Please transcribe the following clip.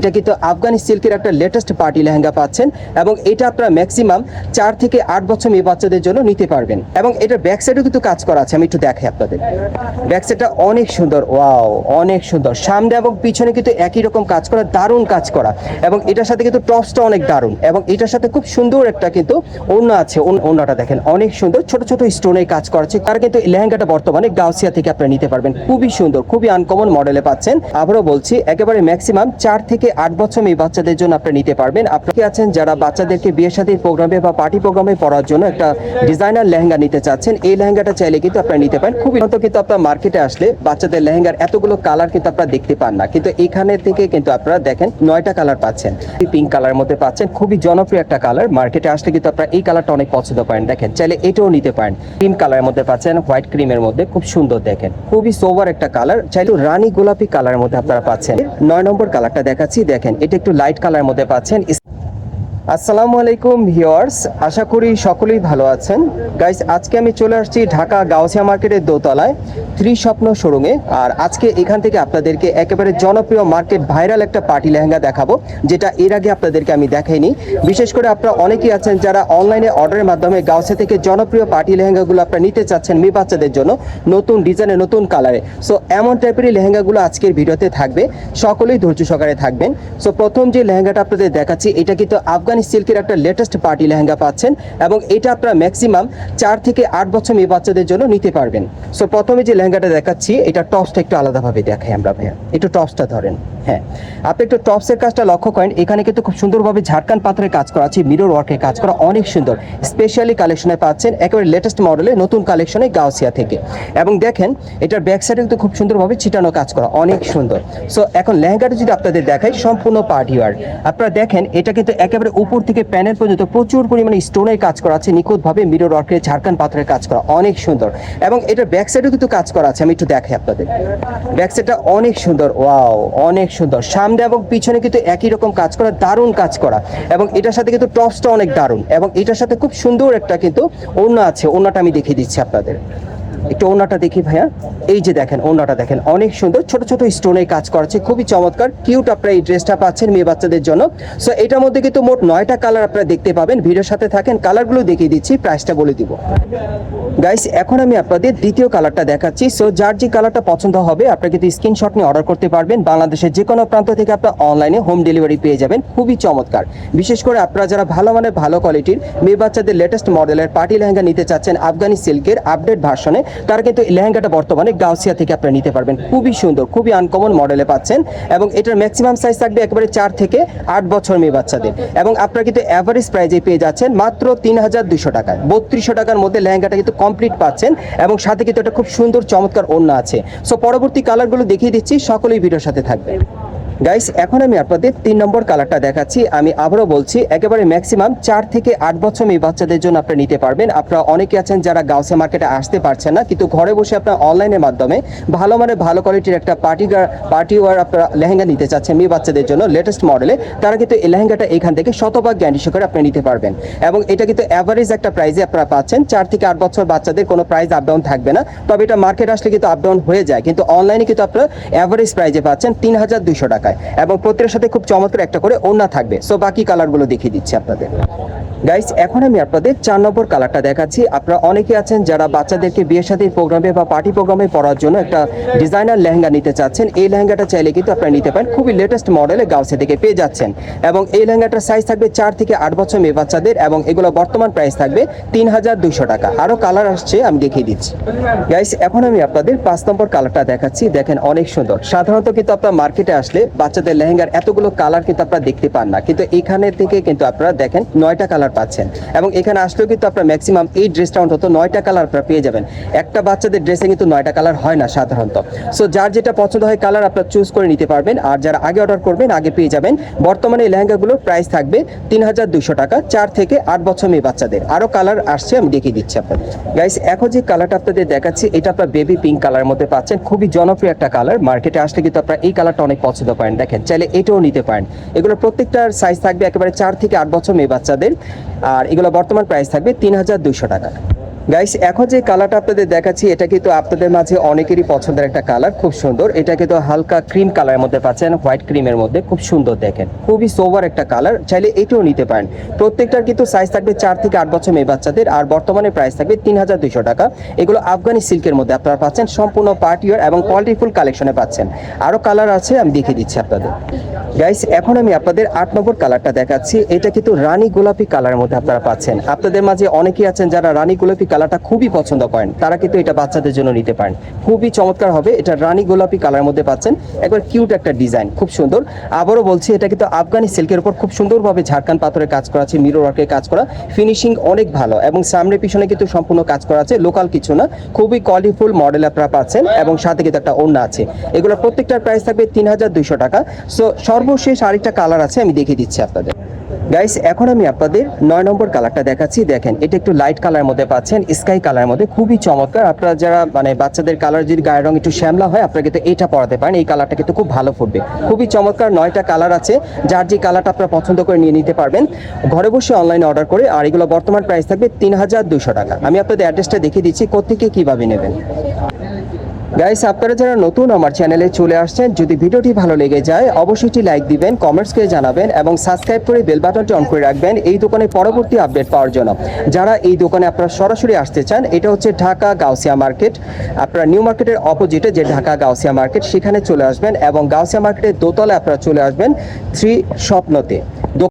এটা কিন্তু আফগানি সিল্কের একটা লেটেস্ট পার্টি লেহেঙ্গা পাচ্ছেন এবং এটা আপনারা ম্যাক্সিমাম চার থেকে আট বছর মেয়ে বাচ্চাদের জন্য নিতে পারবেন। এবং এটার ব্যাক সাইডেও কিন্তু কাজ করা আছে, আমি একটু দেখাই আপনাদের। ব্যাক সাইডটা অনেক সুন্দর ওয়াও অনেক সুন্দর। সামনে এবং পিছনে কিন্তু একই রকম কাজ করা, দারুণ কাজ করা। এবং এটার সাথে কিন্তু টপসটা অনেক দারুণ। এবং এটার সাথে খুব সুন্দর একটা কিন্তু ওড়না আছে ওড়নাটা দেখেন, অনেক সুন্দর। ছোট ছোট স্টোনে কাজ করা আছে। তার কিন্তু লেহেঙ্গাটা বর্তমানে গাউসিয়া থেকে আপনারা নিতে পারবেন। খুবই সুন্দর, খুবই আনকমন মডেলে পাচ্ছেন। আবারও বলছি, একেবারে ম্যাক্সিমাম চার থেকে আট বছর এই বাচ্চাদের জন্য আপনি নিতে পারবেন। আপনাকে আছেন? যারা বাচ্চাদেরকে বিয়ে সাথে প্রোগ্রামে বা পার্টি প্রোগ্রামে পড়ার জন্য একটা ডিজাইনার লেহেঙ্গা নিতে চাচ্ছেন, এই লেহেঙ্গাটা চাইলে কিন্তু আপনারা নিতে পারেন। খুবই হয়তো কিন্তু আপনার মার্কেটে আসলে বাচ্চাদের লেহেঙ্গার এতগুলো কালার কিন্তু আপনারা দেখতে পান না। কিন্তু এখানে থেকে কিন্তু আপনারা দেখেন নয়টা কালার পাচ্ছেন। পিঙ্ক কালার মধ্যে পাচ্ছেন, খুবই জনপ্রিয় একটা কালার মার্কেটে আসলে কিন্তু আপনারা এই কালারটা অনেক পছন্দ করেন। দেখেন, চাইলে এটাও নিতে পারেন। ক্রিম কালারের মধ্যে পাচ্ছেন হোয়াইট ক্রিমের মধ্যে। খুব সুন্দর দেখেন। খুবই সোভার একটা কালার চাইলে রানী গোলাপি কালারের মধ্যে আপনারা পাচ্ছেন। নয় নম্বর কালারটা দেখাচ্ছি। দেখেন এটা একটু লাইট কালার মধ্যে পাচ্ছেন আসসালামু আলাইকুম ভিউয়ার্স, আশা করি সকলেই ভালো আছেন। গাইস আজকে আমি চলে আসছি ঢাকা গাউসিয়া মার্কেটের দোতলায় ত্রিস্বপ্ন শোরুমে। আর আজকে এখান থেকে আপনাদেরকে একেবারে জনপ্রিয় মার্কেট ভাইরাল একটা পার্টি লেহেঙ্গা দেখাবো, যেটা এর আগে আপনাদেরকে আমি দেখাইনি। বিশেষ করে আপনারা অনেকেই আছেন যারা অনলাইনে অর্ডারের মাধ্যমে গাউসিয়া থেকে জনপ্রিয় পার্টি লেহেঙ্গাগুলো আপনারা নিতে চাচ্ছেন মেয়ে বাচ্চাদের জন্য, নতুন ডিজাইনে নতুন কালারে। সো এমন টাইপেরই লেহেঙ্গাগুলো আজকের ভিডিওতে থাকবে। সকলেই ধৈর্য সহকারে থাকবেন। সো প্রথম যে লেহেঙ্গাটা আপনাদের দেখাচ্ছি, এটা কিন্তু আফগানি সিল্কের একটা লেটেস্ট পার্টি লেহেঙ্গা পাচ্ছেন এবং এটা আপনারা ম্যাক্সিমাম চার থেকে আট বছর মেয়ে বাচ্চাদের জন্য নিতে পারবেন। সো প্রথমে যে লেহেঙ্গাটা দেখাচ্ছি, এটা টপসটা একটু আলাদাভাবে দেখাই আমরা ভাইয়া। একটু টপসটা ধরেন হ্যাঁ। আপনি একটু টপসের কাজটা লক্ষ্য করেন, এখানে কিন্তু খুব সুন্দরভাবে ঝাড়খান পাথরের কাজ করা আছে মিরর ওয়ার্কের কাজ করা অনেক সুন্দর। স্পেশালি কালেকশনে পাচ্ছেন, একেবারে লেটেস্ট মডেলে নতুন কালেকশনে গাউসিয়া থেকে। এবং দেখেন, এটার ব্যাক সাইডে কিন্তু খুব সুন্দরভাবে ছিটানো কাজ করা, অনেক সুন্দর। সো এখন লেহেঙ্গাটা যদি আপনাদের দেখাই, সম্পূর্ণ পার্টি ওয়ার আপনারা দেখেন, এটা কিন্তু একেবারে উপর থেকে প্যানেল পর্যন্ত প্রচুর পরিমাণে স্টোনের কাজ করা আছে, নিখুঁতভাবে মিরর ওয়ার্কের ঝাড়খান পাথরের কাজ করা অনেক সুন্দর। এবং এটার ব্যাক সাইডেও কিন্তু কাজ করা আছে, আমি একটু দেখাই আপনাদের। ব্যাক সাইডটা অনেক সুন্দর, ওয়াও, অনেক সুন্দর। সামনে এবং পিছনে কিন্তু একই রকম কাজ করা, দারুণ কাজ করা। এবং এটার সাথে কিন্তু টপসটা অনেক দারুণ। এবং এটার সাথে খুব সুন্দর একটা কিন্তু ওড়না আছে, ওড়নাটা আমি দেখিয়ে দিচ্ছি আপনাদের। একটু ওড়নাটা দেখি ভাইয়া। এই যে দেখেন ওনাটা দেখেন, অনেক সুন্দর। ছোট ছোট স্টোনে কাজ করেছে খুবই চমৎকার। কিউট আপনারা এই ড্রেসটা পাচ্ছেন মেয়ে বাচ্চাদের জন্য। সো এটার মধ্যে কিন্তু মোট নয়টা কালার আপনারা দেখতে পাবেন। ভিডিওর সাথে থাকেন কালারগুলো দেখিয়ে দিচ্ছি প্রাইসটা বলে দিব। গাইস এখন আমি আপনাদের দ্বিতীয় কালারটা দেখাচ্ছি। সো যার যে কালারটা পছন্দ হবে, আপনারা কিন্তু স্ক্রিনশট নিয়ে অর্ডার করতে পারবেন। বাংলাদেশের যে কোনো প্রান্ত থেকে আপনারা অনলাইনে হোম ডেলিভারি পেয়ে যাবেন। খুবই চমৎকার। বিশেষ করে আপনারা যারা ভালো মানের, ভালো কোয়ালিটির মেয়ে বাচ্চাদের লেটেস্ট মডেলের পার্টি লেহেঙ্গা নিতে চাচ্ছেন, আফগানি সিল্কের আপডেট ভার্সনে তারা কিন্তু লেহেঙ্গাটা বর্তমানে গাউসিয়া থেকে আপনারা নিতে পারবেন। খুবই সুন্দর, খুবই আনকমন মডেলে পাচ্ছেন এবং এটার ম্যাক্সিমাম সাইজ থাকবে একেবারে চার থেকে আট বছর মেয়ে বাচ্চাদের। এবং আপনারা কিন্তু অ্যাভারেজ প্রাইজে পেয়ে যাচ্ছেন মাত্র তিন হাজার দুশো টাকায়। বত্রিশশো টাকার মধ্যে লেহেঙ্গাটা কিন্তু কমপ্লিট পাচ্ছেন এবং সাথে কিন্তু একটা খুব সুন্দর চমৎকার ওড়না আছে। সো পরবর্তী কালারগুলো দেখিয়ে দিচ্ছি, সকলেই ভিডিওর সাথে থাকবে গাইস এখন আমি আপনাদের তিন নম্বর কালারটা দেখাচ্ছি। আমি আবারও বলছি, একেবারে ম্যাক্সিমাম চার থেকে আট বছর মেয়ে বাচ্চাদের জন্য আপনারা নিতে পারবেন। আপনারা অনেকে আছেন যারা গাউসে মার্কেটে আসতে পারছেন না, কিন্তু ঘরে বসে আপনারা অনলাইনের মাধ্যমে ভালো মানে ভালো কোয়ালিটির একটা পার্টি পার্টি ওয়ার আপনারা লেহেঙ্গা নিতে চাচ্ছেন মেয়ে বাচ্চাদের জন্য লেটেস্ট মডেলে তারা কিন্তু এই লেহেঙ্গাটা এখান থেকে শতভাগ গ্যারান্টি সহকারে আপনি নিতে পারবেন। এবং এটা কিন্তু অ্যাভারেজ একটা প্রাইসে আপনারা পাচ্ছেন। চার থেকে আট বছর বাচ্চাদের কোনো প্রাইস আপ ডাউন থাকবে না। তবে এটা মার্কেট আসলে কিন্তু আপ ডাউন হয়ে যায়। কিন্তু অনলাইনে কিন্তু আপনারা অ্যাভারেজ প্রাইসে পাচ্ছেন তিন হাজার দুশো টাকায় এবং প্রত্যেকের সাথে খুব চমৎকার একটা করে ওড়না থাকবে। সো বাকি কালারগুলো দেখিয়ে দিচ্ছি আপনাদের। গাইস এখন আমি আপনাদের চার নম্বর কালারটা দেখাচ্ছি। আপনারা অনেকে আছেন যারা বাচ্চাদেরকে বিয়ের সাথে প্রোগ্রামে বা পার্টি প্রোগ্রামে পড়ার জন্য একটা ডিজাইনার লেহেঙ্গা নিতে চাচ্ছেন। এই লেহেঙ্গাটা চাইলে কিন্তু আপনারা নিতে পারেন। খুবই লেটেস্ট মডেলে গাউসে থেকে পেয়ে যাচ্ছেন। এবং এই লেহেঙ্গাটার সাইজ থাকবে চার থেকে আট বছর মেয়ে বাচ্চাদের এবং এগুলো বর্তমান প্রাইস থাকবে তিন হাজার দুইশো টাকা। আরও কালার আসছে, আমি দেখিয়ে দিচ্ছি। গাইস এখন আমি আপনাদের পাঁচ নম্বর কালারটা দেখাচ্ছি। দেখেন, অনেক সুন্দর। সাধারণত কিন্তু আপনার মার্কেটে আসলে বাচ্চাদের লেহেঙ্গার এতগুলো কালার কিন্তু আপনারা দেখতে পান না। কিন্তু এখানে থেকে কিন্তু আপনারা দেখেন নয়টা কালার পাচ্ছেন। এবং এখানে আসলেও কিন্তু আপনার ম্যাক্সিমাম এই ড্রেসটা অন্তত নয়টা কালার আপনারা পেয়ে যাবেন। একটা বাচ্চাদের ড্রেসে কিন্তু নয়টা কালার হয় না সাধারণত। সো যার যেটা পছন্দ হয় কালার আপনারা চুজ করে নিতে পারবেন। আর যারা আগে অর্ডার করবেন, আগে পেয়ে যাবেন। বর্তমানে এই লেহেঙ্গাগুলোর প্রাইস থাকবে তিন হাজার দুশো টাকা। চার থেকে আট বছর মেয়ে বাচ্চাদের। আরও কালার আসছে, আমি দেখিয়ে দিচ্ছি আপনাদের। গাইস এখন যে কালারটা আপনাদের দেখাচ্ছি, এটা আপনার বেবি পিঙ্ক কালার মধ্যে পাচ্ছেন। খুবই জনপ্রিয় একটা কালার মার্কেটে আসলে কিন্তু আপনারা এই কালারটা অনেক পছন্দ করেন দেখেন, চাইলে এটাও নিতে পারেন। এগুলো প্রত্যেকটার সাইজ থাকবে একেবারে চার থেকে আট বছর মেয়ে বাচ্চাদের। আর এগুলো বর্তমান প্রাইস থাকবে তিন হাজার দুইশো টাকা। গাইস এখন যে কালারটা আপনাদের দেখাচ্ছি, এটা কিন্তু আপনাদের মাঝে অনেকেরই পছন্দের একটা কালার খুব সুন্দর। এটা কিন্তু হালকা ক্রিম কালারের মধ্যে পাচ্ছেন হোয়াইট ক্রিমের মধ্যে, খুব সুন্দর দেখেন। খুবই সোভার একটা কালার চাইলে এটাও নিতে পারেন। প্রত্যেকটার কিন্তু সাইজ থাকবে চার থেকে আট বছর মেয়ে বাচ্চাদের, আর বর্তমানে প্রাইস থাকবে তিন হাজার দুইশো টাকা। এগুলো আফগানি সিল্কের মধ্যে আপনারা পাচ্ছেন, সম্পূর্ণ পার্টিয়ার এবং কোয়ালিটিফুল কালেকশনে পাচ্ছেন। আরও কালার আছে, আমি দেখিয়ে দিচ্ছি আপনাদের। গাইস এখন আমি আপনাদের আট নম্বর কালারটা দেখাচ্ছি। এটা কিন্তু রানী গোলাপি কালারের মধ্যে আপনারা পাচ্ছেন। আপনাদের মাঝে অনেকেই আছেন যারা রানী গোলাপি কালারটা খুবই পছন্দ করেন। তারা কিন্তু এটা বাচ্চাদের জন্য নিতে পারেন। খুবই চমৎকার হবে। এটা রানী গোলাপি কালারের মধ্যে পাচ্ছেন। একবার কিউট একটা ডিজাইন, খুব সুন্দর। আবারও বলছি, এটা কিন্তু আফগানি সিল্কের উপর খুব সুন্দরভাবে ঝাড়খান পাথরের কাজ করা আছে মিরর ওয়ার্কের কাজ করা। ফিনিশিং অনেক ভালো এবং সামনে পিছনে কিন্তু সম্পূর্ণ কাজ করা আছে লোকাল কিছু না। খুবই কোয়ালিফুল মডেল আপনারা পাচ্ছেন এবং সাথে কিন্তু একটা ওড়না আছে। এগুলো প্রত্যেকটার প্রাইস থাকবে তিন হাজার দুইশো টাকা। সো সর্বশেষ আরেকটা কালার আছে, আমি দেখিয়ে দিচ্ছি আপনাদের। গাইস এখন আমি আপনাদের নয় নম্বর কালারটা দেখাচ্ছি। দেখেন, এটা একটু লাইট কালারের মধ্যে পাচ্ছেন স্কাই কালারের মধ্যে। খুবই চমৎকার। আপনারা যারা মানে বাচ্চাদের কালার যদি গায়ের রং একটু শ্যামলা হয়, আপনারা কিন্তু এটা পরাতে পারেন। এই কালারটা কিন্তু খুব ভালো ফুটবে। খুবই চমৎকার নয়টা কালার আছে। যার যে কালারটা আপনারা পছন্দ করে নিয়ে নিতে পারবেন, ঘরে বসে অনলাইনে অর্ডার করে, আর এগুলো বর্তমান প্রাইস থাকবে তিন হাজার দুশো টাকা। আমি আপনাদের অ্যাড্রেসটা দেখিয়ে দিচ্ছি কোথেকে কীভাবে নেবেন। গাইস আপনারা যারা নতুন আমার চ্যানেলে চলে আসছেন, যদি ভিডিওটি ভালো লেগে যায়, অবশ্যই লাইক দিবেন কমেন্টস করে জানাবেন এবং সাবস্ক্রাইব করে বেল বাটনটি অন করে রাখবেন। এই দোকানে পরবর্তী আপডেট পাওয়ার জন্য। যারা এই দোকানে আপনারা সরাসরি আসতে চান, এটা হচ্ছে ঢাকা গাউসিয়া মার্কেট আপনারা নিউ মার্কেটের অপোজিটে যে ঢাকা গাউসিয়া মার্কেট সেখানে চলে আসবেন এবং গাউসিয়া মার্কেটের দোতলায় আপনারা চলে আসবেন থ্রি স্বপ্নতে।